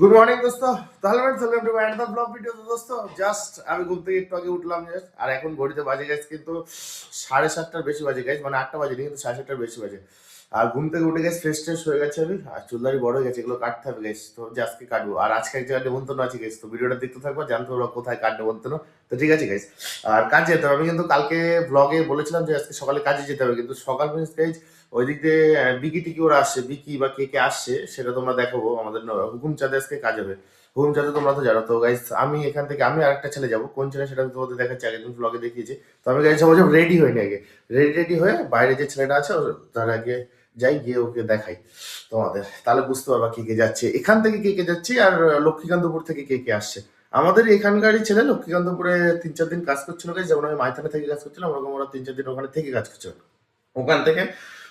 Good morning দোস্ত। তাহলে welcome to my another blog video দোস্ত জাস্ট আমি ঘুম থেকে একটু আগে উঠলাম just, আর এখন ঘড়িতে বাজে গেছে কিন্তু সাড়ে সাতটার বেশি বাজে গেছে মানে আটটা বাজে কিন্তু সাড়ে সাতটার বেশি বাজে। আর ঘুম থেকে উঠে গেছে ফ্রেশ ট্রেশ হয়ে গেছে আমি। আর চুলদারি বড় হয়ে গেছে এগুলো কাটতে হবে গেছে তো যে আজকে কাটবো। আর আজকে এক জায়গায় নেমন্তন্ন আছে গেছে তো ভিডিওটা দেখতে থাকব জানতে পারব কোথায় কাট নেমন্তন্ন তো ঠিক আছে গাইস আর কাজ যেতে হবে। আমি কিন্তু কালকে ব্লগে বলেছিলাম যে আজকে সকালে কাজে যেতে হবে। কিন্তু সকাল মিনস গাইজ ওই দিক দিয়ে বিকি টিকি ওরা আসছে, বিকি বা কে কে আসছে, সেটা তোমরা দেখাবো আমাদের হুকুম চাঁদে আজকে কাজ হবে। হুকুম চাঁদে তোমরা তো জানো তো গাইস আমি এখান থেকে, আমি আরেকটা ছেলে যাব। কোন ছেলে, সেটা তোমাদের দেখাচ্ছি, আগের দিন ব্লগে দেখিয়েছি। তো আমি গাইস সবাই রেডি হইনি আগে। রেডি রেডি হয়ে বাইরে যে ছেলেটা আছে তার আগে যাই, গিয়ে ওকে দেখাই তোমাদের। তাহলে বুঝতে পারবা কে কে যাচ্ছে। এখান থেকে কে কে যাচ্ছে আর লক্ষ্মীকান্তপুর থেকে কে কে আসছে। আমাদের এখানকারই ছেলে লক্ষ্মীকান্তপুরে তিন চার দিন কাজ করছিল যেমন আমি মাইথানে থেকে কাজ করছিলাম, ওরকম ওরা তিন চার দিন ওখানে থেকে কাজ করছিল। ওখান থেকে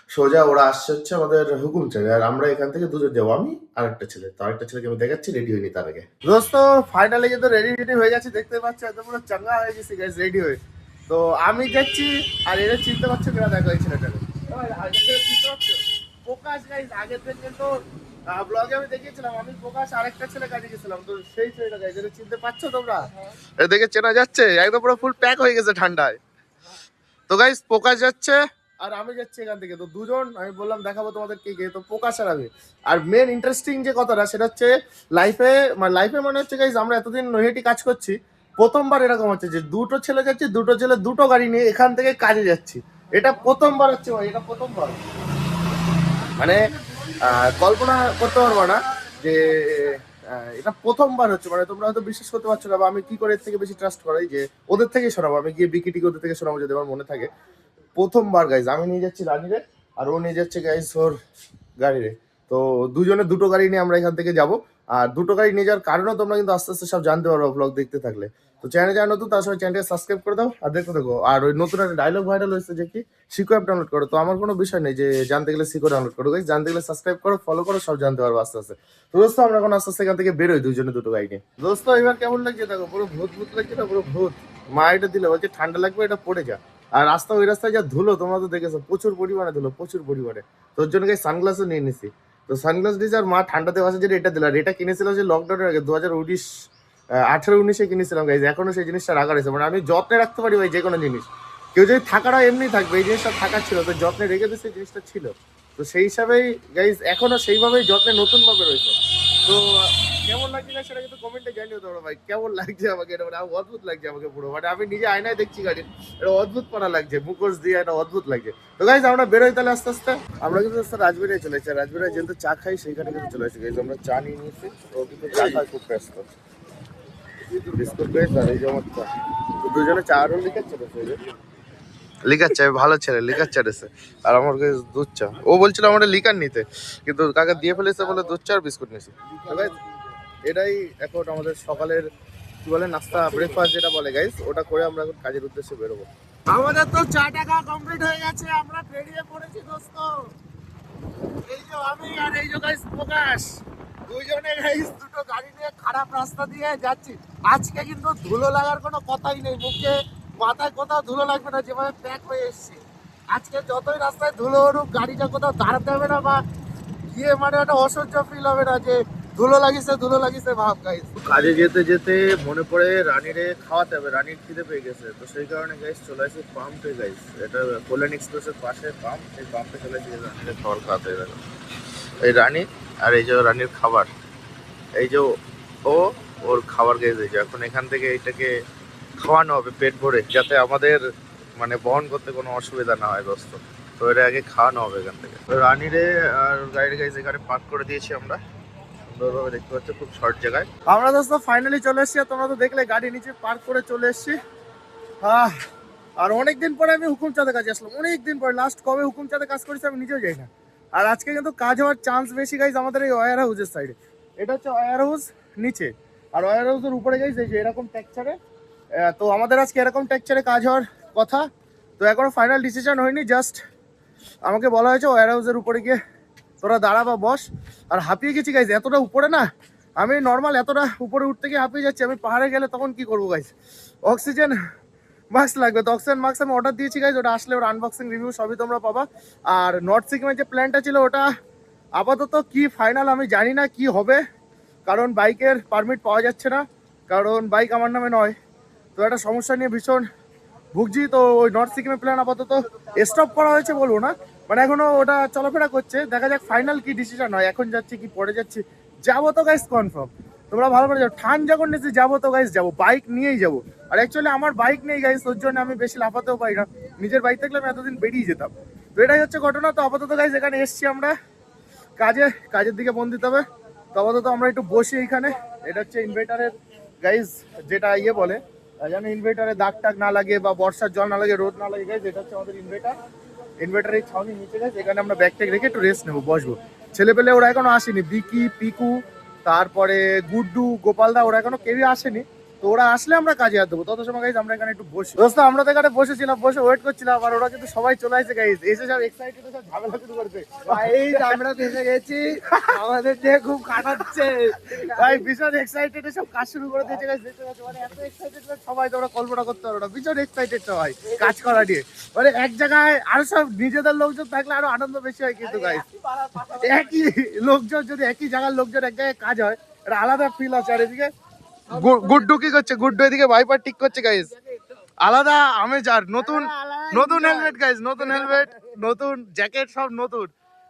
সোজা ওরা আসছে হচ্ছে আমাদের হুকুম ছেলে আর আমরা এখান থেকে দুজন যাব। আমি আর একটা ছেলে তো আরেকটা ছেলেকে আমি দেখাচ্ছি রেডি হয়নি তার আগে। দোস্ত ফাইনালি কিন্তু রেডি রেডি হয়ে গেছে দেখতে পাচ্ছি একদম পুরো চাঙ্গা হয়ে গেছে গাইস রেডি হয়ে। তো আমি যাচ্ছি আর এরা চিনতে পারছ কিনা দেখো এই ছেলেটাকে। চিনতে পারছ? প্রকাশ গাইস আগের থেকে কিন্তু ব্লগে আমি দেখিয়েছিলাম আমি প্রকাশ আরেকটা ছেলে কাজে গেছিলাম তো সেই ছেলেটা গাইস এটা চিনতে পারছ তোমরা? এ দেখে চেনা যাচ্ছে একদম পুরো ফুল প্যাক হয়ে গেছে ঠান্ডায়। তো গাইস প্রকাশ যাচ্ছে আর আমি যাচ্ছি এখান থেকে। তো দুজন, আমি বললাম দেখাবো তোমাদের কে কে। তো প্রকাশ আর আমি আর মেন ইন্টারেস্টিং যে কথাটা, সেটা হচ্ছে লাইফে মানে লাইফে মনে হচ্ছে গাইজ আমরা এতদিন নৈহাটি কাজ করছি, প্রথমবার এরকম হচ্ছে যে দুটো ছেলে যাচ্ছে, দুটো ছেলে দুটো গাড়ি নিয়ে এখান থেকে কাজে যাচ্ছি। এটা প্রথমবার হচ্ছে ভাই, এটা প্রথমবার। মানে কল্পনা করতে পারব না যে এটা প্রথমবার হচ্ছে। মানে তোমরা হয়তো বিশ্বাস করতে পারছ না বা আমি কি করে এর থেকে বেশি ট্রাস্ট করাই যে ওদের থেকেই শোনাবো। আমি গিয়ে বিকিটিকে ওদের থেকে শোনাবো যদি আমার মনে থাকে। প্রথমবার গাইজ আমি নিয়ে যাচ্ছি রানিরে আর ও নিয়ে যাচ্ছে গাইজ ওর গাড়িরে। তো দুজনে দুটো গাড়ি নিয়ে আমরা এখান থেকে যাব। আর দুটো গাড়ি নিয়ে যাওয়ার কারণও তোমরা কিন্তু আস্তে আস্তে সব জানতে পারব ব্লগ দেখতে থাকলে। তো চ্যানেল যারা নতুন, তার সবাই চ্যানেলকে সাবস্ক্রাইব করে দাও আর দেখতে দেখো আর ওই নতুন একটা ডায়লগ ভাইরাল হয়েছে যে কি সিকো অ্যাপ ডাউনলোড করো। তো আমার কোনো বিষয় নেই যে জানতে গেলে সিকো ডাউনলোড করো। জানতে গেলে সাবস্ক্রাইব করো ফলো করো, সব জানতে পারব আস্তে আস্তে। তো দোস্ত, আমরা এখন আস্তে আস্তে এখান থেকে বেরোই দুজনে দুটো গাড়ি নিয়ে। দোস্ত, এবার কেমন লাগছে? দেখো, পুরো ভূত ভূত লাগছে না? পুরো ভূত। মা এটা দিলে, বলছে, ঠান্ডা লাগবে, এটা পড়ে যা। আর রাস্তা ওই রাস্তায় যা ধুলো, তোমরা তো দেখেছ, প্রচুর পরিমাণে ধুলো, প্রচুর পরিমাণে। তোর জন্য সানগ্লাসও নিয়ে নিছি। তো সানগ্লাস দিয়েছে আর মা ঠান্ডাতে বাসে যেটা এটা দিল। আর এটা কিনেছিল যে লকডাউনের আগে, দু হাজার উনিশ আঠেরো উনিশে কিনেছিলাম গাইজ এখনও সেই জিনিসটা রাখা রয়েছে। মানে আমি যত্নে রাখতে পারি ভাই যে কোনো জিনিস। কেউ যদি থাকাটা এমনি থাকবে, এই জিনিসটা থাকার ছিল, তো যত্নে রেখে দিয়েছে, এই জিনিসটা ছিল। তো সেই হিসাবেই গাইজ এখনও সেইভাবেই যত্নে নতুনভাবে রয়েছে। তো কেমন লাগছে না সেটা কিন্তু কমেন্টে জানিও তোমরা ভাই। কেমন লাগছে আমাকে? এটা মানে অদ্ভুত লাগছে আমাকে পুরো। মানে আমি নিজে আয়নায় দেখছি গাড়ির এটা অদ্ভুত লাগছে। মুখোশ দিয়ে এটা অদ্ভুত লাগছে। তো গাইজ আমরা বেরোই তাহলে আস্তে আস্তে। আমরা কিন্তু আস্তে রাজবাড়িয়ে চলে এসেছি। আর যেহেতু চা খাই, সেইখানে কিন্তু চলে এসেছি। গাইজ আমরা চা নিয়ে নিয়েছি। ও কিন্তু চা খাই খুব ব্যস্ত। বিস্কুট চা। দুজনে চা আরও লিখাচ্ছে যে। ভালো ছেলে এসে। আর আমার দুধ চা। ও লিকার নিতে। কিন্তু কাকা দিয়ে ফেলেছে বলে দুধ চা আর বিস্কুট নিয়েছি। এটাই এখন আমাদের সকালের, কি বলে, নাস্তা ব্রেকফাস্ট যেটা বলে গাইস ওটা করে আমরা এখন কাজের উদ্দেশ্যে বেরোবো। আমাদের তো চা টাকা কমপ্লিট হয়ে গেছে, আমরা বেরিয়ে পড়েছি দোস্ত। এই যে আমি আর এই যে গাইস প্রকাশ। দুইজনে গাইস দুটো গাড়ি নিয়ে খারাপ রাস্তা দিয়ে যাচ্ছি। আজকে কিন্তু ধুলো লাগার কোনো কথাই নেই, মুখে মাথায় কোথাও ধুলো লাগবে না, যেভাবে প্যাক হয়ে এসছি। আজকে যতই রাস্তায় ধুলো উঠুক গাড়িটা কোথাও দাঁড়াতে হবে না বা গিয়ে মানে একটা অসহ্য ফিল হবে না যে ধুলো লাগিছে ধুলো লাগিছে, ভাব গাইস কাজে যেতে যেতে মনে পড়ে রানীরে খাওয়াতে হবে, রানীর খিদে পেয়ে গেছে। তো সেই কারণে গাইস চলে আসি পাম্পে গাইস এটা কোলেন এক্সপ্রেসের পাশে পাম্প সেই পাম্পে চলে আসি রানীরে খাবার খাওয়াতে হবে। এই রানী আর এই যে রানীর খাবার, এই যে ও ওর খাবার গাইজ এই এখন এখান থেকে এটাকে খাওয়ানো হবে পেট ভরে, যাতে আমাদের মানে বহন করতে কোনো অসুবিধা না হয় দোস্ত। তো এটা আগে খাওয়ানো হবে এখান থেকে। রানীরে আর গাড়ির গাইজ এখানে পার্ক করে দিয়েছি আমরা। সুন্দরভাবে দেখতে পাচ্ছ, খুব শর্ট জায়গায়। আমরা দোস্ত ফাইনালি চলে এসেছি, তোমরা তো দেখলে গাড়ি নিচে পার্ক করে চলে এসেছি। আর অনেক দিন পরে আমি হুকুম চাঁদে কাজে আসলাম। অনেক দিন পরে লাস্ট কবে হুকুম চাঁদে কাজ করেছি আমি নিজেও যাই না। আর আজকে কিন্তু কাজ হওয়ার চান্স বেশি গাইজ আমাদের এই ওয়ার হাউসের সাইডে এটা হচ্ছে ওয়ার হাউস নিচে। আর ওয়ার হাউসের উপরে গাইজ এই যে এরকম টেক্সচারে তো আমাদের আজকে এরকম টেক্সচারে কাজ হওয়ার কথা। তো এখনও ফাইনাল ডিসিশন হয়নি জাস্ট আমাকে বলা হয়েছে ওয়ার হাউসের উপরে গিয়ে তোরা দাঁড়া বা বস। আর হাঁপিয়ে গেছি গাইজ এতটা উপরে না, আমি নর্মাল এতটা উপরে উঠতে গিয়ে হাঁপিয়ে যাচ্ছি, আমি পাহাড়ে গেলে তখন কি করব গাইজ অক্সিজেন মাস্ক লাগবে, তো অক্সিজেন মাস্ক আমি অর্ডার দিয়েছি গাইজ ওটা আসলে ওর আনবক্সিং রিভিউ সবই তোমরা পাবা। আর নর্থ সিকিমের যে প্ল্যানটা ছিল, ওটা আপাতত কি ফাইনাল আমি জানি না কি হবে, কারণ বাইকের পারমিট পাওয়া যাচ্ছে না, কারণ বাইক আমার নামে নয়। তো একটা সমস্যা নিয়ে ভীষণ ভুগছি, তো ওই নর্থ সিকিমের প্ল্যান আপাতত স্টপ করা হয়েছে বলব না। মানে এখনও ওটা চলাফেরা করছে। দেখা যাক ফাইনাল কি ডিসিশন হয়, এখন যাচ্ছি কি পরে যাচ্ছি। যাব তো গাইস কনফার্ম তোমরা ভালো করে যাও। ঠান যখন নিয়েছি, যাব তো গাইস যাব। বাইক নিয়েই যাব। আর অ্যাকচুয়ালি আমার বাইক নেই গাইস ওর জন্য আমি বেশি লাফাতেও পারি না। নিজের বাইক থাকলে আমি এতদিন বেরিয়ে যেতাম। তো এটাই হচ্ছে ঘটনা। তো আপাতত গাইস এখানে এসছি আমরা। কাজে, কাজের দিকে মন দিতে হবে। তো আপাতত আমরা একটু বসি এখানে। এটা হচ্ছে ইনভার্টারের গাইজ যেটা ইয়ে বলে। যেন ইনভার্টারে দাগ টাগ না লাগে বা বর্ষার জল না লাগে, রোদ না লাগে। গাইজ এটা হচ্ছে আমাদের ইনভার্টার ইনভার্টারের ছাউনি নিচে গেছে, এখানে আমরা ব্যাগ ট্যাগ রেখে একটু রেস্ট নেব, বসবো। ছেলে পেলে ওরা এখনও আসেনি, বিকি, পিকু, তারপরে গুড্ডু, গোপালদা, ওরা এখনও কেউই আসেনি। তো ওরা আসলে আমরা কাজে আর দেবো। তত সময় গাইজ আমরা এখানে একটু বসি। দোস্ত, আমরা তো এখানে বসেছিলাম, বসে ওয়েট করছিলাম, আর ওরা কিন্তু সবাই চলে আসছে গাইজ এসে সব এক্সাইটেড আমরা গেছি। আমাদের দিয়ে খুব কাটাচ্ছে ভাই, ভীষণ এক্সাইটেড সব কাজ শুরু করে দিয়েছে পাচ্ছ মানে সবাই তোমরা কল্পনা করতে পারো না। ভীষণ এক্সাইটেড সবাই কাজ করা নিয়ে। মানে এক জায়গায় আরও সব নিজেদের লোকজন থাকলে আরও আনন্দ বেশি হয় কিন্তু গাইস একই লোকজন, যদি একই জায়গার লোকজন এক জায়গায় কাজ হয় এটা আলাদা ফিল আছে আর এদিকে গুড্ডু কি করছে? গুড্ডু এদিকে ভাইপার ঠিক করছে গাইজ আলাদা আমি যার নতুন নতুন হেলমেট গাইজ নতুন হেলমেট নতুন জ্যাকেট সব নতুন।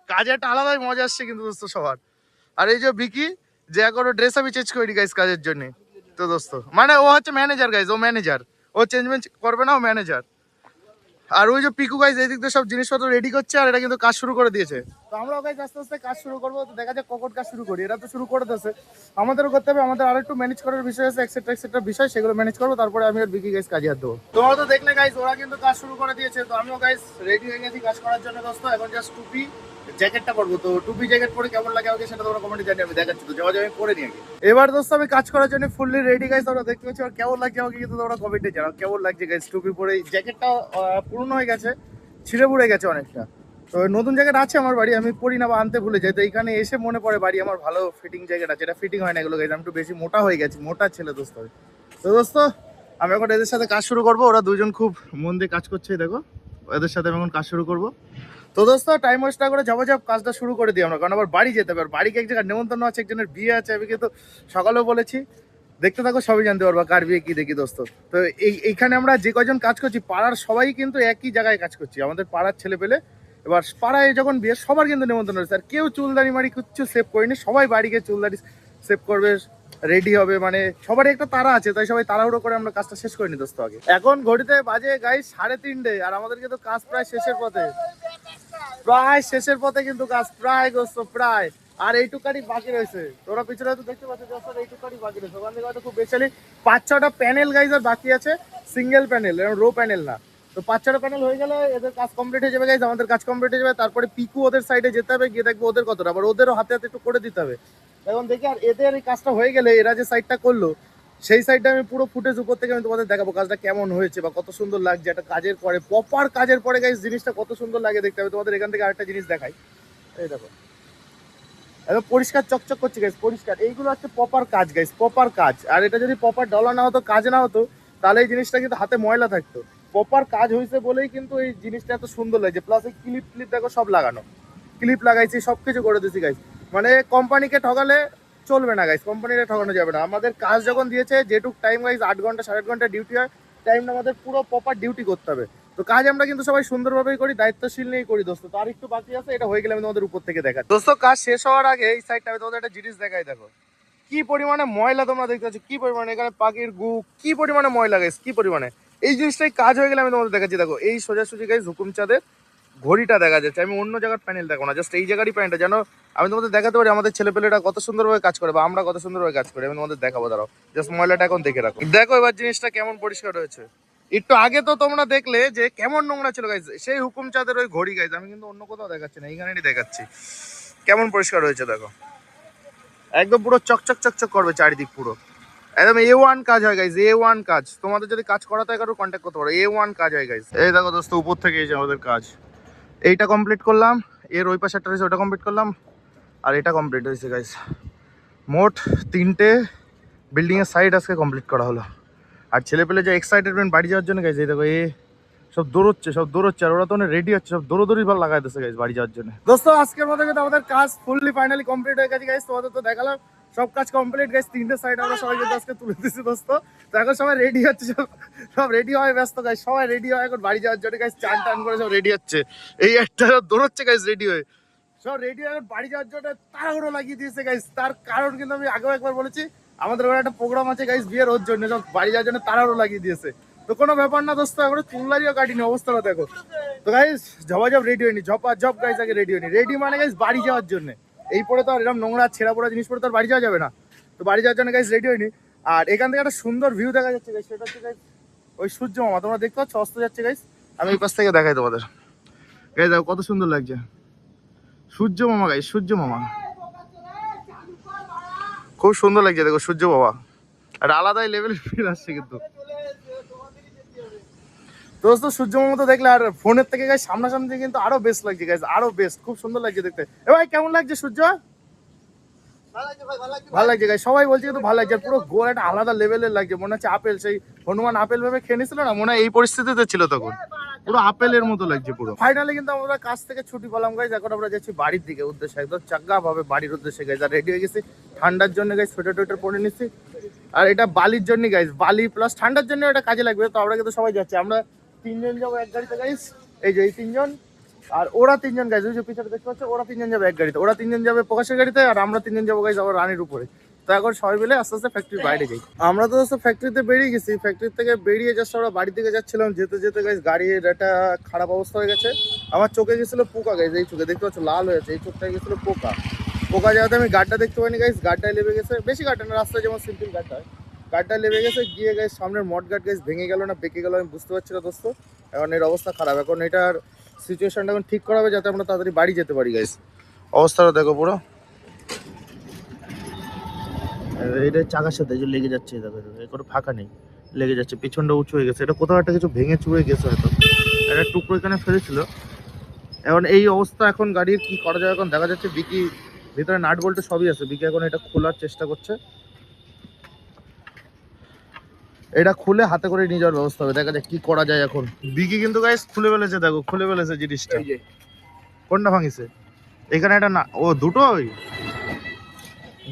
কাজে একটা আলাদাই মজা আসছে কিন্তু দোস্ত সবার। আর এই যে বিকি যে এখনও ড্রেস আমি চেঞ্জ করি গাইজ কাজের জন্য। তো দোস্ত মানে ও হচ্ছে ম্যানেজার গাইজ ও ম্যানেজার ও চেঞ্জমেন্ট করবে না ও ম্যানেজার আর ওই যে পিকু গাইস এই দিক দিয়ে সব জিনিসপত্র রেডি করছে আর এটা কিন্তু কাজ শুরু করে দিয়েছে। তো আমরাও গাইস আস্তে আস্তে কাজ শুরু করব। তো দেখা যাক কখন কাজ শুরু করি। এটা তো শুরু করে দিয়েছে। আমাদেরও করতে হবে। আমাদের আরেকটু ম্যানেজ করার বিষয় আছে এক্সেট্রা এক্সেট্রা বিষয়, সেগুলো ম্যানেজ করব। তারপরে আমি আর বিকি গাইস কাজে হাত দেবো। তোমরা তো দেখলে গাইস ওরা কিন্তু কাজ শুরু করে দিয়েছে। তো আমিও গাইস রেডি হয়ে গেছি কাজ করার জন্য। দোস্ত, এখন জাস্ট টুপি জ্যাকেটটা পরবো। তো টুপি জ্যাকেট পরে কেমন লাগে আমাকে সেটা তোমরা কমেন্টে জানি আমি দেখাচ্ছি। তো যাওয়া পরে নিয়ে এবার দোস্ত, আমি কাজ করার জন্য ফুললি রেডি গাইস তোমরা দেখতে পাচ্ছ। আর কেমন লাগছে আমাকে কিন্তু তোমরা কমেন্টে জানাও। কেমন লাগছে গাইস টুপি পরে? জ্যাকেটটা পুরনো হয়ে গেছে, ছিঁড়ে পুড়ে গেছে অনেকটা। তো নতুন জায়গাটা আছে আমার বাড়ি, আমি পরি না বা আনতে ভুলে যাই, তো এখানে এসে মনে পড়ে বাড়ি আমার ভালো ফিটিং জায়গাটা এটা ফিটিং হয় না এগুলো গাইস আমি একটু বেশি মোটা হয়ে গেছি, মোটা ছেলে দোস্ত। তো দোস্ত, আমি এখন এদের সাথে কাজ শুরু করব, ওরা দুজন খুব মন দিয়ে কাজ করছে দেখো, এদের সাথে আমি এখন কাজ শুরু করব। তো দোস্ত টাইম ওয়েস্ট না করে যাব যাব কাজটা শুরু করে দিই আমরা, কারণ আবার বাড়ি যেতে হবে, আর বাড়িকে এক জায়গায় নেমন্তন্ন আছে, একজনের বিয়ে আছে, আমি কিন্তু সকালেও বলেছি। দেখতে থাকো, সবই জানতে পারবা, কার বিয়ে, কি দেখি, দোস্ত। তো এই, এইখানে আমরা যে কয়জন কাজ করছি, পাড়ার সবাই কিন্তু একই জায়গায় কাজ করছি। আমাদের পাড়ার ছেলে পেলে, এবার পাড়ায় যখন বিয়ে, সবার কিন্তু নেমন্তন্ন রয়েছে। আর কেউ চুলদাড়ি মারি কিচ্ছু সেভ করিনি, সবাই বাড়িকে চুলদাড়ি সেভ করবে রেডি হবে মানে সবারই একটা তারা আছে, তাই সবাই তাড়াহুড়ো করে আমরা কাজটা শেষ করে নি দোস্ত, আগে। এখন ঘড়িতে বাজে গাই সাড়ে তিনটে, আর আমাদেরকে তো কাজ প্রায় শেষের পথে। প্রায় শেষের পথে কিন্তু কাজ, প্রায় গোস্ত প্রায়। আর এইটুকানি বাকি রয়েছে। তোরা পিছনে তো দেখতে পাচ্ছ দোস্ত এইটুকানি বাকি রয়েছে। ওখান থেকে হয়তো খুব বেশি পাঁচ ছটা প্যানেল গাইজ আর বাকি আছে সিঙ্গেল প্যানেল রো প্যানেল না। তো পাঁচ ছটা প্যানেল হয়ে গেলে এদের কাজ কমপ্লিট হয়ে যাবে গাইজ আমাদের কাজ কমপ্লিট হয়ে যাবে। তারপরে পিকু ওদের সাইডে যেতে হবে, গিয়ে দেখব ওদের কতটা। আবার ওদেরও হাতে হাতে একটু করে দিতে হবে। এখন দেখি, আর এদের এই কাজটা হয়ে গেলে এরা যে সাইডটা করল, সেই সাইডটা আমি পুরো ফুটেজ উপর থেকে আমি তোমাদের দেখাবো, কাজটা কেমন হয়েছে বা কত সুন্দর লাগছে। একটা কাজের পরে প্রপার কাজের পরে গাইজ জিনিসটা কত সুন্দর লাগে দেখতে হবে। তোমাদের এখান থেকে আরেকটা জিনিস দেখাই। এই দেখো। একদম পরিষ্কার, চকচক করছে গাইজ পরিষ্কার। এইগুলো হচ্ছে প্রপার কাজ গাইজ প্রপার কাজ। আর এটা যদি প্রপার ডলা না হতো, কাজ না হতো, তাহলে এই জিনিসটা কিন্তু হাতে ময়লা থাকতো। প্রপার কাজ হয়েছে বলেই কিন্তু এই জিনিসটা এত সুন্দর লাগছে। প্লাস এই ক্লিপ ক্লিপ দেখো সব লাগানো। ক্লিপ লাগাইছি সব কিছু করে দিয়েছি গাইজ মানে কোম্পানিকে ঠকালে চলবে না গাইজ কোম্পানিকে ঠকানো যাবে না। আমাদের কাজ যখন দিয়েছে, যেটুক টাইম গাইজ আট ঘণ্টা, সাড়ে আট ঘণ্টা ডিউটি হয় টাইমটা আমাদের পুরো প্রপার ডিউটি করতে হবে। তো কাজ আমরা কিন্তু সবাই সুন্দরভাবেই করি, দায়িত্বশীল নিয়েই করি দোস্ত। তো আর একটু বাকি আছে, এটা হয়ে গেলে আমি তোমাদের উপর থেকে দেখা দোস্ত, কাজ শেষ হওয়ার আগে এই সাইডটা আমি তোমাদের একটা জিনিস দেখাই, দেখো। কি পরিমাণে ময়লা তোমরা দেখতে পাচ্ছ, কি পরিমাণে? এখানে পাখির গু, কি পরিমাণে ময়লা গাইস কি পরিমাণে? এই জিনিসটাই কাজ হয়ে গেলে আমি তোমাদের দেখাচ্ছি, দেখো। এই সোজাসুজি গাইস হুকুম চাঁদের ঘড়িটা দেখা যাচ্ছে। আমি অন্য জায়গার প্যানেল দেখো না জাস্ট এই জায়গারই প্যানেলটা যেন আমি তোমাদের দেখাতে পারি আমাদের ছেলেপেলেরা কত সুন্দরভাবে কাজ করে বা আমরা কত সুন্দরভাবে কাজ করি। আমি তোমাদের দেখাবো, দাঁড়াও। জাস্ট ময়লাটা এখন দেখে রাখো। দেখো এবার জিনিসটা কেমন পরিষ্কার হয়েছে। একটু আগে তো তোমরা দেখলে যে কেমন নোংরা ছিল গাইজ সেই হুকুম চাঁদের ওই ঘড়ি গাইজ আমি কিন্তু অন্য কোথাও দেখাচ্ছি না, এইখানেই দেখাচ্ছি। কেমন পরিষ্কার হয়েছে, দেখো। একদম পুরো চকচক চকচক করবে চারিদিক পুরো। একদম এ ওয়ান কাজ হয় গাইজ এ ওয়ান কাজ। তোমাদের যদি কাজ করাতে হয় কন্ট্যাক্ট করতে পারো। এ ওয়ান কাজ হয় গাইজ এই দেখো দোস্ত, উপর থেকে এই যে আমাদের কাজ। এইটা কমপ্লিট করলাম। এর ওই পাশে একটা ওটা কমপ্লিট করলাম। আর এটা কমপ্লিট হয়েছে গাইজ মোট তিনটে বিল্ডিংয়ের সাইড আজকে কমপ্লিট করা হলো। আর ছেলে পেলে যে এক্সাইটেডমেন্ট বাড়ি যাওয়ার জন্য গেছে এই দেখো, এ, সব দৌড়চ্ছে সব দৌড়চ্ছে, আর ওরা তো অনেক রেডি হচ্ছে, সব দৌড়োদৌড়ি ভালো লাগাই লাগাইতেছে গাইজ বাড়ি যাওয়ার জন্য। দোস্ত, আজকের মতো কিন্তু আমাদের কাজ ফুললি ফাইনালি কমপ্লিট হয়ে গেছে গাইজ তোমাদের তো দেখালাম, সব কাজ কমপ্লিট গাইজ তিনটে সাইড আমরা সবাই কিন্তু আজকে তুলে দিচ্ছি দোস্ত। তো এখন সবাই রেডি হচ্ছে, সব সব রেডি হয় ব্যস্ত গাইজ সবাই রেডি হয় এখন বাড়ি যাওয়ার জন্য গাইজ চান টান করে সব রেডি হচ্ছে। এই একটা দৌড়চ্ছে গাইজ রেডি হয়ে। সব রেডি হয়ে বাড়ি যাওয়ার জন্য তাড়াহুড়ো লাগিয়ে দিয়েছে গাইজ তার কারণ কিন্তু আমি আগেও একবার বলেছি আমাদের ওখানে একটা প্রোগ্রাম আছে গাইস বিয়ের ওর জন্য সব বাড়ি যাওয়ার জন্য তাড়াহুড়ো লাগিয়ে দিয়েছে। তো কোনো ব্যাপার না দোস্ত এখন চুল্লারিও কাটিনি, অবস্থাটা দেখো। তো গাইজ ঝপাঝপ রেডি হয়নি ঝপা ঝপ গাইস আগে রেডি হয়নি। রেডি মানে গাইজ বাড়ি যাওয়ার জন্য। এই পরে তো আর এরকম নোংরা, ছেঁড়া পোড়া জিনিস পরে তো আর বাড়ি যাওয়া যাবে না। তো বাড়ি যাওয়ার জন্য গাইস রেডি হয়নি। আর এখান থেকে একটা সুন্দর ভিউ দেখা যাচ্ছে গাইস সেটা হচ্ছে গাইস ওই সূর্য মামা, তোমরা দেখতে পাচ্ছ, অস্ত যাচ্ছে গাইস আমি এই পাশ থেকে দেখাই তোমাদের। গাইজ দেখো কত সুন্দর লাগছে। সূর্য মামা গাইস সূর্য মামা। খুব সুন্দর লাগছে, দেখো সূর্য বাবা। আর আলাদাই লেভেলের ফিল আসছে কিন্তু। দোস্ত, সূর্য মামা তো দেখলে আর ফোনের থেকে গাইজ সামনাসামনি কিন্তু আরও বেস্ট লাগছে গাইজ আরও বেস্ট খুব সুন্দর লাগছে দেখতে। এ ভাই, কেমন লাগছে সূর্য? ভালো লাগছে গাইজ সবাই বলছে কিন্তু ভালো লাগছে পুরো গোল একটা আলাদা লেভেলের লাগছে, মনে হচ্ছে আপেল, সেই হনুমান আপেল ভেবে খেয়ে নিছিল না? মনে হয় এই পরিস্থিতিতে ছিল তখন। পুরো আপেলের মতো লাগছে পুরো। ফাইনালি কিন্তু আমরা কাজ থেকে ছুটি পেলাম গাইজ এখন আমরা যাচ্ছি বাড়ির দিকে উদ্দেশ্যে, একদম চাঙ্গা ভাবে বাড়ির উদ্দেশ্যে গাইজ আর রেডি হয়ে গেছি। ঠান্ডার জন্য গাইজ সোয়েটার টোয়েটার পরে নিচ্ছি। আর এটা বালির জন্য গাইজ বালি প্লাস ঠান্ডার জন্য এটা কাজে লাগবে। তো আমরা কিন্তু সবাই যাচ্ছি। আমরা তিনজন যাব এক গাড়িতে গাইজ এই যে এই তিনজন। আর ওরা তিনজন গাইজ ওই যে পিছনে দেখতে পাচ্ছ, ওরা তিনজন যাবে এক গাড়িতে। ওরা তিনজন যাবে প্রকাশের গাড়িতে, আর আমরা তিনজন যাব গাইজ আবার রানীর উপরে। তো এখন সবাই মিলে আস্তে আস্তে ফ্যাক্টরির বাইরে আমরা তো ফ্যাক্টরিতে বেরিয়ে গেছি। ফ্যাক্টরি থেকে বেরিয়ে জাস্ট আমরা যাচ্ছিলাম। যেতে যেতে গাড়ির একটা খারাপ অবস্থা হয়ে গেছে। আমার চোখে গেছিল পোকা গাইজ এই চোখে দেখতে পাচ্ছ, লাল হয়েছে এই চোখটায় গেছিল পোকা। পোকা যাওয়াতে আমি গাড়টা দেখতে পাইনি গাইজ গাড়টায় লেবে গেছে। বেশি গাড়টা না, রাস্তায় যেমন সিম্পল গাড়টা হয়। গাড়টা লেবে গেছে, গিয়ে গাইজ সামনের মড গার্ড গাইজ ভেঙে গেল না, বেঁকে গেল আমি বুঝতে পারছি না দোস্ত। এখন এর অবস্থা খারাপ। এখন এটার সিচুয়েশনটা এখন ঠিক করা হবে যাতে আমরা তাড়াতাড়ি বাড়ি যেতে পারি গাইজ অবস্থাটা দেখো পুরো। এটা চাকার সাথে যে লেগে যাচ্ছে দেখো কোনো ফাঁকা নেই লেগে যাচ্ছে পিছনটা উঁচু হয়ে গেছে। এটা কোথাও একটা কিছু ভেঙে চুড়ে গেছে হয়তো। একটা টুকরো এখানে ফেলেছিল। এখন এই অবস্থা এখন গাড়ির কি করা যায় এখন দেখা যাচ্ছে বিকি ভিতরে নাট বল্টু সবই আছে। বিকি এখন এটা খোলার চেষ্টা করছে। এটা খুলে হাতে করে নিয়ে যাওয়ার ব্যবস্থা হবে। দেখা যাক কি করা যায় এখন। বিকি কিন্তু গাইস খুলে ফেলেছে দেখো খুলে ফেলেছে জিনিসটা। কোনটা ভাঙিছে? এখানে একটা না ও দুটোই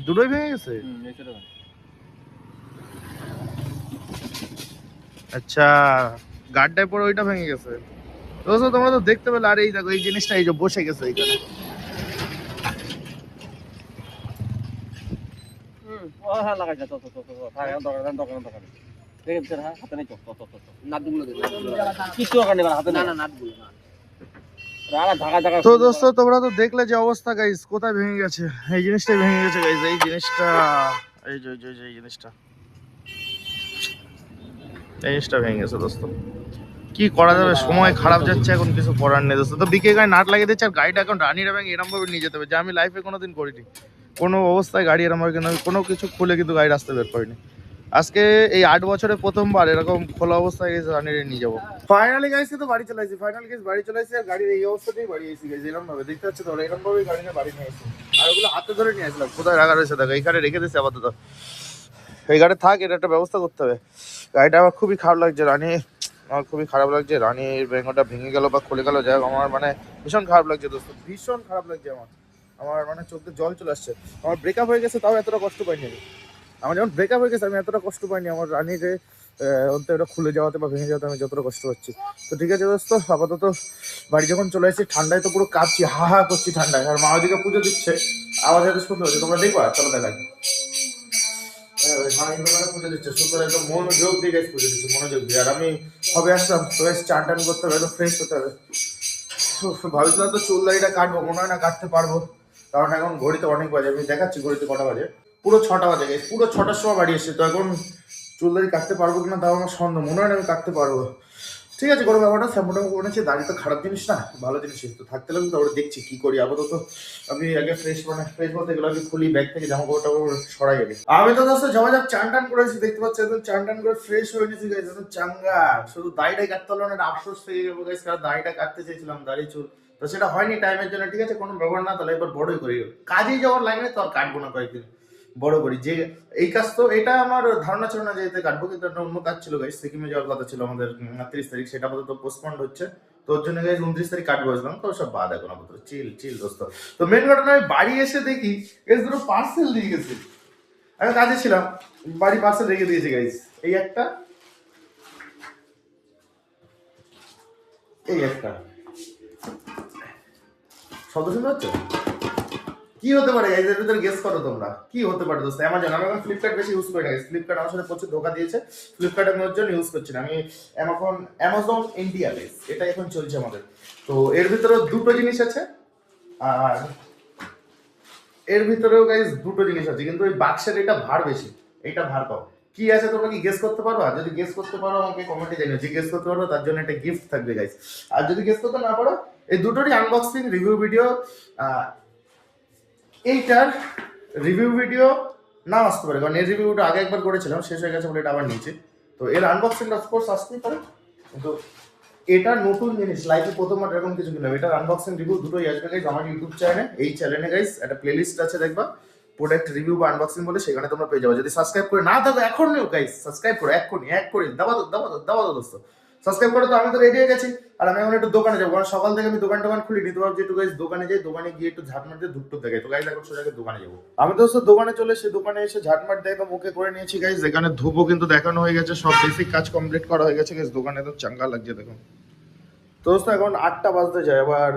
দুটোই ভেঙে গেছে? আচ্ছা গার্ডটায় পরে ওইটা ভেঙে গেছে। দোস্ত তোমরা তো দেখতে পেলে আর এই দেখো এই জিনিসটা এই যে বসে গেছে এইখানে। তো দোস্ত তোমরা তো দেখলে যে অবস্থা গাইস কোথায় ভেঙে গেছে? এই জিনিসটা ভেঙে গেছে গাইস এই জিনিসটা। এই যে এই জিনিসটা। এই জিনিসটা ভেঙে গেছে দোস্ত। কি করা যাবে? সময় খারাপ যাচ্ছে এখন কিছু করার নেই দোস্ত। তো বিকে গায়ে নাট লাগিয়ে দিচ্ছে আর গাড়িটা এখন রানির এবং এরম ভাবে নিয়ে যেতে হবে যা আমি লাইফে কোনোদিন করিনি। কোনো অবস্থায় গাড়ি এরম ভাবে কিন্তু- কোনো কিছু খুলে কিন্তু গাড়ি রাস্তায় বের করিনি। আজকে এই আট বছরে প্রথমবার এরকম খোলা অবস্থায় গেছে রানিরে নিয়ে যাব। ফাইনালি গাইস তো বাড়ি চলে আসছি। ফাইনালি গাইস বাড়ি চলে আর গাড়ির এই অবস্থাতেই বাড়ি এসে গেছে এরকম ভাবে দেখতে পাচ্ছ তো এরকম ভাবে গাড়ি নিয়ে বাড়ি নিয়ে এসেছি আর ওগুলো হাতে ধরে নিয়ে আসলাম। কোথায় রাখা রয়েছে দেখো এইখানে রেখে দিয়েছি আপাতত। এই গাড়ি থাক এটা একটা ব্যবস্থা করতে হবে। গাড়িটা আমার খুবই খারাপ লাগছে রানি। আমার খুবই খারাপ লাগছে রানির ব্যাঙ্গটা ভেঙে গেল বা খুলে গেল যাই হোক, আমার মানে ভীষণ খারাপ লাগছে দোস্ত ভীষণ খারাপ লাগছে আমার। আমার মানে চোখে জল চলে আসছে। আমার ব্রেকআপ হয়ে গেছে তাও এতটা কষ্ট পাইনি আমার যখন ব্রেকআপ হয়ে গেছে, আমি এতটা কষ্ট পাইনি। আমার রানিকে অন্ত এটা খুলে যাওয়াতে বা ভেঙে যাওয়াতে আমি যতটা কষ্ট পাচ্ছি। তো ঠিক আছে দোস্ত, আপাতত বাড়ি যখন চলে এসেছি ঠান্ডায় তো পুরো কাঁপছি, হা হা, করছি ঠান্ডায়। আর মা ওদিকে পুজো দিচ্ছে, আওয়াজ এত সুন্দর হচ্ছে তোমরা দেখবা? চলো দেখাই পুজো দিচ্ছে। সুন্দর একদম মনোযোগ দিয়ে গেছে পুজো দিচ্ছে, মনোযোগ দিয়ে। আর আমি সবে আসলাম, তো চান টান করতে হবে, একদম ফ্রেশ হতে হবে। ভাবছিলাম তো চুল দাড়িটা কাটবো, মনে হয় না কাটতে পারব। কারণ এখন ঘড়িতে অনেক বাজে, আমি দেখাচ্ছি ঘড়িতে কটা বাজে। পুরো ছটা বাজে গেছে। পুরো ছটার সময় বাড়ি এসেছে। তো এখন চুল দাড়ি কাটতে পারব কিনা তাও আমার সন্দেহ। মনে হয় না আমি কাটতে পারব। ঠিক আছে, কোনো ব্যাপারটা শ্যাম্পুটা করে নিচ্ছি দাড়ি তো খারাপ জিনিস না, ভালো জিনিস তো থাকতে লাগবে তারপরে দেখছি কি করি। আপাতত আমি আগে ফ্রেশ মানে ফ্রেশ বলতে গেলে আমি খুলি ব্যাগ থেকে জামা কাপড় টাপড় সরাই আগে। আমি তো দোস্ত যাওয়া যাক চান টান করেছি, দেখতে পাচ্ছি? একদম চান টান করে ফ্রেশ হয়ে গেছি গাইজ একদম চাঙ্গা। শুধু দাড়িটাই কাটতে হলো না আফসোস থেকে যাব গাইজ কারণ দাড়িটা কাটতে চেয়েছিলাম, দাড়ি, চুল। তো সেটা হয়নি টাইমের জন্য, ঠিক আছে? কোনো ব্যাপার না, তাহলে এবার বড়ই করি। কাজেই যাওয়ার লাইনে তো আর কাটবো না কয়েকদিন। বড় করি। যে এই কাজ তো, এটা আমার ধারণা ছিল না যে এতে কাটবো, কিন্তু একটা অন্য কাজ ছিল গাইস সিকিমে যাওয়ার কথা ছিল আমাদের তিরিশ তারিখ, সেটা আপাতত পোস্টপন্ড হচ্ছে। তো ওর জন্য গাইস উনত্রিশ তারিখ কাটবো বসলাম তো সব বাদ এখন আপাতত। চিল চিল দোস্ত। তো মেন ঘটনা আমি বাড়ি এসে দেখি গাইস দুটো পার্সেল দিয়ে গেছে। আমি কাজে ছিলাম, বাড়ি পার্সেল রেখে দিয়েছে গাইস এই একটা এই একটা। শব্দ শুনতে পাচ্ছ কি হতে পারে? গাইজ এর ভিতরে গেস করো তোমরা। কি হতে পারে দোস্ত? অ্যামাজন আমি এখন ফ্লিপকার্ট বেশি ইউজ করি না। ফ্লিপকার্ট আমার সাথে প্রচুর ধোকা দিয়েছে। ফ্লিপকার্ট আমি ওর জন্য ইউজ করছি না। আমি এখন অ্যামাজন ইন্ডিয়া বেস এটা এখন চলছে আমাদের। তো এর ভিতরে দুটো জিনিস আছে। আর এর ভিতরেও গাইজ দুটো জিনিস আছে। কিন্তু ওই বাক্সের এটা ভার বেশি। এটা ভার কম। কি আছে তোমরা কি গেস করতে পারো আর যদি গেস করতে পারো, আমাকে কমেন্টে জানিও। যে গেস করতে পারো, তার জন্য একটা গিফট থাকবে গাইজ আর যদি গেস করতে না পারো, এই দুটোরই আনবক্সিং রিভিউ ভিডিও এইটার রিভিউ ভিডিও না আসতে পারে, কারণ এর রিভিউটা আগে একবার করেছিলাম, শেষ হয়ে গেছে বলে এটা আবার নিচে তো এর আনবক্সিংটা অফকোর্স আসতেই পারে, কিন্তু এটা নতুন জিনিস লাইফে প্রথমবার এরকম কিছু কিনলাম। এটার আনবক্সিং রিভিউ দুটোই আসবে গাইজ আমার ইউটিউব চ্যানেলে এই চ্যানেলে গাইজ একটা প্লেলিস্ট আছে, দেখবা প্রোডাক্ট রিভিউ বা আনবক্সিং বলে, সেখানে তোমরা পেয়ে যাবে। যদি সাবস্ক্রাইব করে না থাকো, এখন নিও গাইজ সাবস্ক্রাইব করো এক্ষুনি এক করে দাবা তো দাবা দাবা দোস্ত। সাবস্ক্রাইব করে তো আমি তো রেডি হয়ে গেছি। আর আমি এখন একটু দোকানে যাব, কারণ সকাল থেকে আমি দোকান টোকান খুলি নিতে ভাবছি একটু গাইজ দোকানে যাই, দোকানে গিয়ে একটু ঝাটমাট দিয়ে ধুপটুপ দেখাই। তো গাইজ এখন সোজাকে দোকানে যাব। আমি তো দোকানে চলে এসে, দোকানে এসে ঝাঁটমাট দেখে মুখে করে নিয়েছি গাইজ এখানে ধূপও কিন্তু দেখানো হয়ে গেছে, সব বেসিক কাজ কমপ্লিট করা হয়ে গেছে গাইজ দোকানে তো চাঙ্গা লাগছে, দেখুন। তো দোস্ত, এখন আটটা বাজতে যায় আবার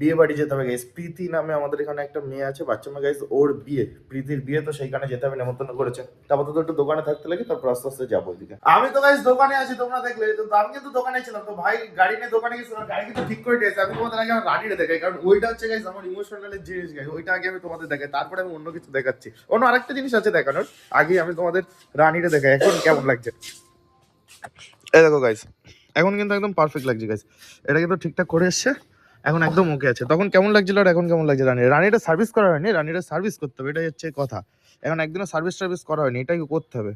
বিয়ে বাড়ি যেতে হবে গাইস প্রীতি নামে আমাদের এখানে একটা মেয়ে আছে, বাচ্চা মেয়ে গাইস ওর বিয়ে। প্রীতির বিয়ে তো সেইখানে যেতে হবে, নেমন্তন্ন করেছে। তারপর তো একটু দোকানে থাকতে লাগে, তারপর আস্তে আস্তে যাব ওইদিকে। আমি তো গাইস দোকানে আছি, তোমরা দেখলে, তো আমি কিন্তু দোকানে ছিলাম, তো ভাই গাড়ি নিয়ে দোকানে গেছিলাম গাড়ি কিন্তু ঠিক করে দিয়েছে। আমি তোমাদের আগে আমার রানিটা দেখাই, কারণ ওইটা হচ্ছে গাইস আমার ইমোশনালের জিনিস গাইস ওইটা আগে আমি তোমাদের দেখাই, তারপরে আমি অন্য কিছু দেখাচ্ছি। অন্য আরেকটা জিনিস আছে দেখানোর আগে আমি তোমাদের রানিটা দেখাই, এখন কেমন লাগছে? এই দেখো গাইস এখন কিন্তু একদম পারফেক্ট লাগছে গাইস এটা কিন্তু ঠিকঠাক করে এসছে। এখন একদম ওকে আছে। তখন কেমন লাগছিল আর এখন কেমন লাগছে রানি? রানিটা সার্ভিস করা হয়নি রানিটা সার্ভিস করতে হবে এটাই হচ্ছে কথা। এখন একদিনও সার্ভিস টার্ভিস করা হয়নি এটাই করতে হবে।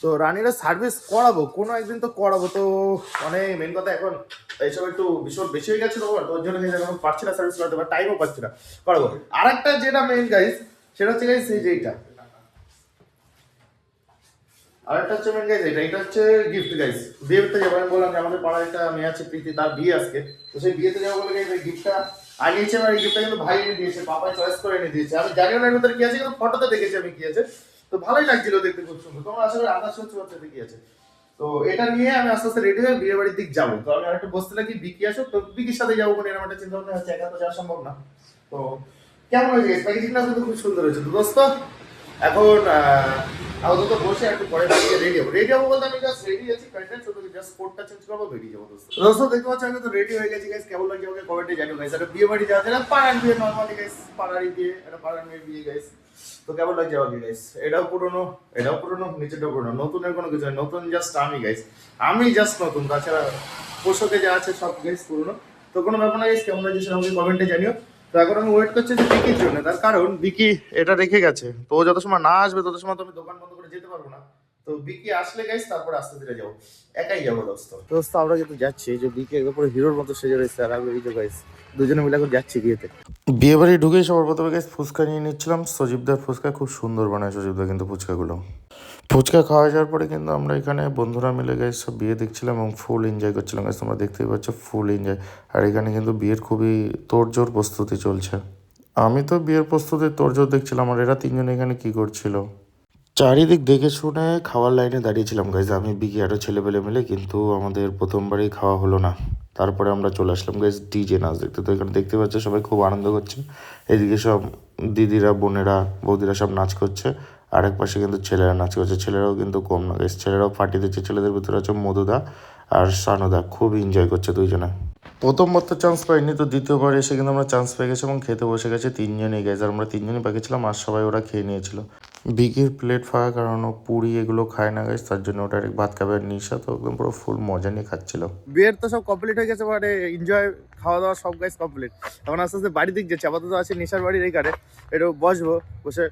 তো রানিরা সার্ভিস করাবো কোনো একদিন তো করাবো। তো মানে মেন কথা এখন এইসব একটু ভীষণ বেশি হয়ে গেছে তো আমার, তো ওর জন্য এখন পারছি না সার্ভিস করাতে বা টাইমও পাচ্ছি না। করাবো। আরেকটা যেটা মেন গাইস সেটা হচ্ছে গাইস এই যে এইটা। আরেকটা হচ্ছে মেন গাইস এটা এটা হচ্ছে গিফট গাইস বিয়েতে যাব আমি বললাম যে আমাদের পাড়ার একটা মেয়ে আছে, প্রীতি, তার বিয়ে আজকে। তো সেই বিয়েতে যাব বলে এই গিফটটা আনিয়েছে আমার এই গিফটটা কিন্তু ভাই এনে দিয়েছে, পাপাই চয়েস করে এনে দিয়েছে। আমি জানিও না এর ভিতরে কি আছে, কিন্তু ফটোতে দেখেছি আমি কি আছে। তো ভালোই লাগছিল দেখতে খুব সুন্দর। তোমরা আশা করি আন্দাজ করতে পারছ কি আছে। তো এটা নিয়ে আমি আস্তে আস্তে রেডি হয়ে বিয়ে বাড়ির দিক যাব। তো আমি আরেকটু বসতে লাগি, বিকি আসো তো বিকির সাথে যাব কোনো এরকম একটা চিন্তা ভাবনা হচ্ছে একা তো যাওয়া সম্ভব না। তো কেমন হয়েছে প্যাকেজিংটা কিন্তু খুব সুন্দর হয়েছে। তো দোস্ত এখন আপাতত বসে একটু পরে রেডি হব। রেডি হব বলতে আমি জাস্ট রেডি আছি প্যান্টেন শুধু জাস্ট কোটটা চেঞ্জ করব, বেরিয়ে যাব দোস্ত। দোস্ত, দেখতে পাচ্ছি, আমি তো রেডি হয়ে গেছি গাইস কেমন লাগছে আমাকে কমেন্টে জানিও গাইস একটা বিয়ে বাড়ি যাওয়া যায় পাড়ার বিয়ে নর্মালি গাইস পাড়ারই বিয়ে, একটা পাড়ার মেয়ের বিয়ে গাইস তো কেমন লাগছে আমাকে গাইস এটাও পুরনো এটাও পুরনো, নিচেটাও পুরনো। নতুনের কোনো কিছু নতুন জাস্ট আমি গাইস আমি জাস্ট নতুন। তাছাড়া পোশাকে যা আছে সব গাইস পুরনো। তো কোনো ব্যাপার না গাইস কেমন লাগছে সেটা আমাকে কমেন্টে জানিও। তো এখন আমি ওয়েট করছি যে বিকির জন্য। তার কারণ বিকি এটা রেখে গেছে। তো ও যত সময় না আসবে, তত সময় তো আমি দোকান বন্ধ করে যেতে পারব না। তো বিকি আসলে গাইস তারপর আস্তে ধীরে যাব একাই যাব দোস্ত। দোস্ত আমরা কিন্তু যাচ্ছি যে বিকি একদম পুরো হিরোর মতো সেজে রয়েছে আর আমি এই যে গাইস দুজনে মিলে এখন যাচ্ছি বিয়েতে। বিয়ে বাড়ি ঢুকেই সবার প্রথমে গাইস ফুচকা নিয়ে নিচ্ছিলাম। সজীবদার ফুচকা খুব সুন্দর বানায় সজীবদা কিন্তু ফুচকাগুলো। ফুচকা খাওয়া যাওয়ার পরে কিন্তু আমরা এখানে বন্ধুরা মিলে গাইস সব বিয়ে দেখছিলাম এবং ফুল এনজয় করছিলাম। গাইস তোমরা দেখতেই পাচ্ছ ফুল এনজয় আর এখানে কিন্তু বিয়ের খুবই তোড়জোড় প্রস্তুতি চলছে। আমি তো বিয়ের প্রস্তুতি তোড়জোড় দেখছিলাম আর এরা তিনজন এখানে কি করছিল? চারিদিক দেখে শুনে খাওয়ার লাইনে দাঁড়িয়েছিলাম গাইজ আমি, বিকি আরও ছেলেপেলে মিলে কিন্তু আমাদের প্রথমবারই খাওয়া হলো না। তারপরে আমরা চলে আসলাম গাইজ ডিজে নাচ দেখতে। তো এখানে দেখতে পাচ্ছ, সবাই খুব আনন্দ করছে। এদিকে সব দিদিরা, বোনেরা, বৌদিরা সব নাচ করছে। আর এক পাশে কিন্তু ছেলেরা নাচ করছে। ছেলেরাও কিন্তু কম না গাইজ ছেলেরাও পার্টি দিচ্ছে। ছেলেদের ভিতরে আছে মধুদা আর সানুদা। খুব এনজয় করছে দুইজনে। প্রথমবার তো চান্স পাইনি, তো দ্বিতীয়বার এসে কিন্তু আমরা চান্স পেয়ে গেছি এবং খেতে বসে গেছে তিনজনই গেছে আর আমরা তিনজনই বাকি ছিলাম আর সবাই ওরা খেয়ে নিয়েছিল। বিকির প্লেট ফাঁকা কারণ ও পুরি এগুলো খায় না গাইস তার জন্য ওটা ভাত খাবে। আর নিশা তো একদম পুরো ফুল মজা নিয়ে খাচ্ছিল। বিয়ের তো সব কমপ্লিট হয়ে গেছে মানে এনজয় খাওয়া দাওয়া সব গাইস কমপ্লিট এখন আস্তে আস্তে বাড়ি দিক যাচ্ছে, আপাতত আছে নিশার বাড়ির এইখানে একটু বসবো, বসে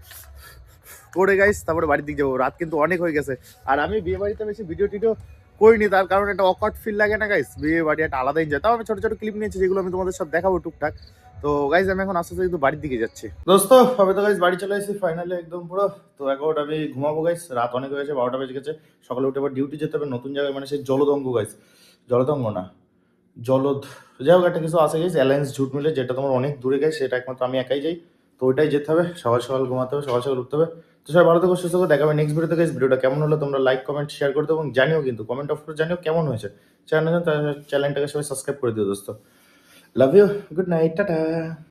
করে গাইস তারপরে বাড়ির দিক যাব। রাত কিন্তু অনেক হয়ে গেছে। আর আমি বিয়ে বাড়িতে বেশি ভিডিও টিডিও করিনি, তার কারণ একটা অকওয়ার্ড ফিল লাগে না গাইস বিয়ে বাড়ি একটা আলাদা এনজয় তাও আমি ছোটো ছোটো ক্লিপ নিয়েছি যেগুলো আমি তোমাদের সব দেখাবো টুকটাক। তো গাইজ আমি এখন আস্তে আস্তে কিন্তু বাড়ির দিকে যাচ্ছি। দোস্ত হবে তো গাইজ বাড়ি চলে এসেছি ফাইনালি একদম পুরো। তো এগারোটা, আমি ঘুমাবো গাইজ রাত অনেক হয়ে গেছে, বারোটা বেজে গেছে। সকালে উঠে আবার ডিউটি যেতে হবে, নতুন জায়গায় মানে সেই জলদঙ্গ গাইজ জলদঙ্গ না, জলদ যাই হোক, একটা কিছু আছে গাইজ অ্যালায়েন্স ঝুট মিলে, যেটা তোমার অনেক দূরে গেছে সেটা একমাত্র আমি একাই যাই। তো ওইটাই যেতে হবে, সকাল সকাল ঘুমাতে হবে, সকাল সকাল উঠতে হবে। তো সবাই ভালো থেকো, সুস্থ থাকো দেখাবে নেক্সট ভিডিওতে গাইজ ভিডিওটা কেমন হলো তোমরা লাইক কমেন্ট শেয়ার করে দেবো এবং জানিও কিন্তু কমেন্ট অফ করে জানিও কেমন হয়েছে। চ্যানেল চ্যানেলটাকে সবাই সাবস্ক্রাইব করে দিও দোস্ত। Love you. Good night. Ta-ta.